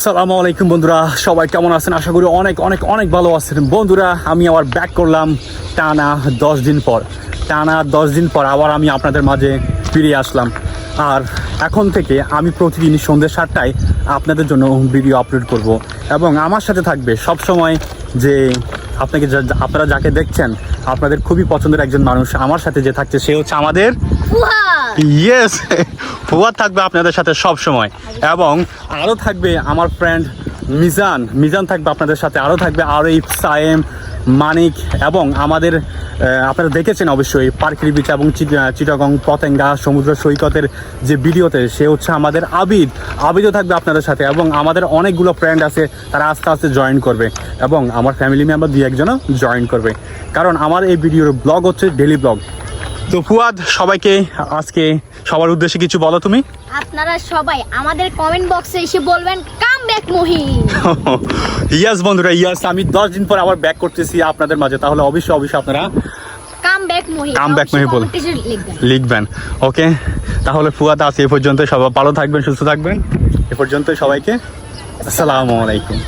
আসসালামু আলাইকুম বন্ধুরা, সবাই কেমন আছেন? আশা করি অনেক অনেক অনেক ভালো আছেন। বন্ধুরা, আমি আবার ব্যাক করলাম টানা দশ দিন পর। টানা দশ দিন পর আবার আমি আপনাদের মাঝে ফিরে আসলাম। আর এখন থেকে আমি প্রতিদিন সন্ধ্যে সাতটায় আপনাদের জন্য ভিডিও আপলোড করব। এবং আমার সাথে থাকবে সব সময় যে আপনাকে আপনারা যাকে দেখছেন, আপনাদের খুবই পছন্দের একজন মানুষ আমার সাথে যে থাকছে, সে হচ্ছে আমাদের ইয়েস ফুয়াদ থাকবে আপনাদের সাথে সব সময়। এবং আরও থাকবে আমার ফ্রেন্ড মিজান। মিজান থাকবে আপনাদের সাথে আরও থাকবে আরিফ, সায়েম, মানিক এবং আমাদের আপনারা দেখেছেন অবশ্যই পার্কের বিচ এবং চিট- চিটাগং, পতেঙ্গা, সমুদ্র সৈকতের যে ভিডিওতে, সে হচ্ছে আমাদের আবিদ। আবিদও থাকবে আপনাদের সাথে এবং আমাদের অনেকগুলো ফ্রেন্ড আছে, তারা আস্তে আস্তে জয়েন করবে এবং আমার ফ্যামিলি মেম্বার দুই একজনও জয়েন করবে। কারণ আমার এই ভিডিওর ব্লগ হচ্ছে ডেলি ব্লগ তো ফুয়াদ সবাইকে আজকে সবার উদ্দেশ্যে কিছু বলো তুমি। আপনারা সবাই আমাদের কমেন্ট বক্সে এসে বলবেন কাম ব্যাক মহিন ইয়াস বন্ধুরা ইয়াস আমি দশ দিন পর আবার ব্যাক করতেছি আপনাদের মাঝে। তাহলে অবশ্যই অবশ্যই আপনারা come back Mohin Come back Mohin বল। লিখবেন। ওকে তাহলে ফুয়াদ আছে এ পর্যন্ত সবাই ভালো থাকবেন সুস্থ থাকবেন। এ পর্যন্ত সবাইকে। আসসালামু আলাইকুম।